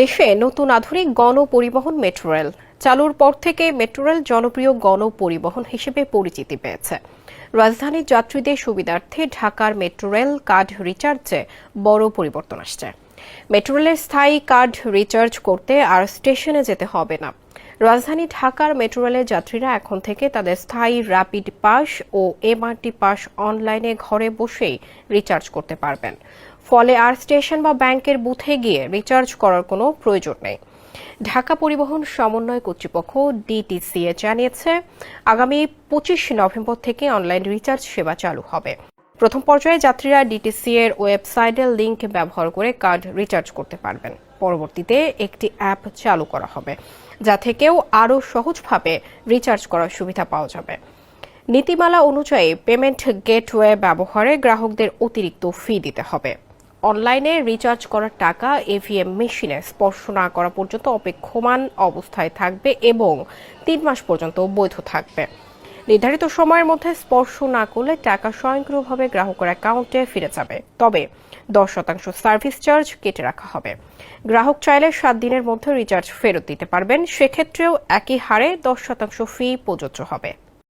দেশে নতুন আধুনিক গণপরিবহন মেট্রো রেল চালুর পর থেকে মেট্রো রেল জনপ্রিয় গণপরিবহন হিসেবে পরিচিতি পেয়েছে। রাজধানীর যাত্রীদের সুবিধার্থে ঢাকার মেট্রো রেল কার্ড রিচার্জে বড় পরিবর্তন আসছে। মেট্রো রেলের স্থায়ী কার্ড রিচার্জ করতে আর স্টেশনে যেতে হবে না। রাজধানী ঢাকার মেট্রো রেলের যাত্রীরা এখন থেকে তাদের স্থায়ী র্যাপিড পাস ও এমআরটি পাস অনলাইনে ঘরে বসেই রিচার্জ করতে পারবেন। ফলে আর স্টেশন বা ব্যাংকের বুথে গিয়ে রিচার্জ করার কোনো প্রয়োজন নেই। ঢাকা পরিবহন সমন্বয় কর্তৃপক্ষ ডিটিসিএ জানিয়েছে, আগামী পঁচিশ নভেম্বর থেকে অনলাইন রিচার্জ সেবা চালু হবে। প্রথম পর্যায়ে যাত্রীরা ডিটিসি এর ওয়েবসাইটের লিংক ব্যবহার করে কার্ড রিচার্জ করতে পারবেন। পরবর্তীতে একটি অ্যাপ চালু করা হবে, যা থেকেও আরও সহজভাবে রিচার্জ করার সুবিধা পাওয়া যাবে। নীতিমালা অনুযায়ী পেমেন্ট গেটওয়ে ব্যবহারে গ্রাহকদের অতিরিক্ত ফি দিতে হবে। অনলাইনে রিচার্জ করার টাকা এভিএম মেশিনে স্পর্শ না করা পর্যন্ত অপেক্ষমান অবস্থায় থাকবে এবং তিন মাস পর্যন্ত বৈধ থাকবে। নির্ধারিত সময়ের মধ্যে স্পর্শ না করলে টাকা স্বয়ংক্রিয়ভাবে গ্রাহকের অ্যাকাউন্টে ফিরে যাবে। তবে দশ শতাংশ সার্ভিস চার্জ কেটে রাখা হবে। গ্রাহক চাইলে সাত দিনের মধ্যে রিচার্জ ফেরত দিতে পারবেন। সেক্ষেত্রেও একই হারে দশ শতাংশ ফি প্রযোজ্য হবে।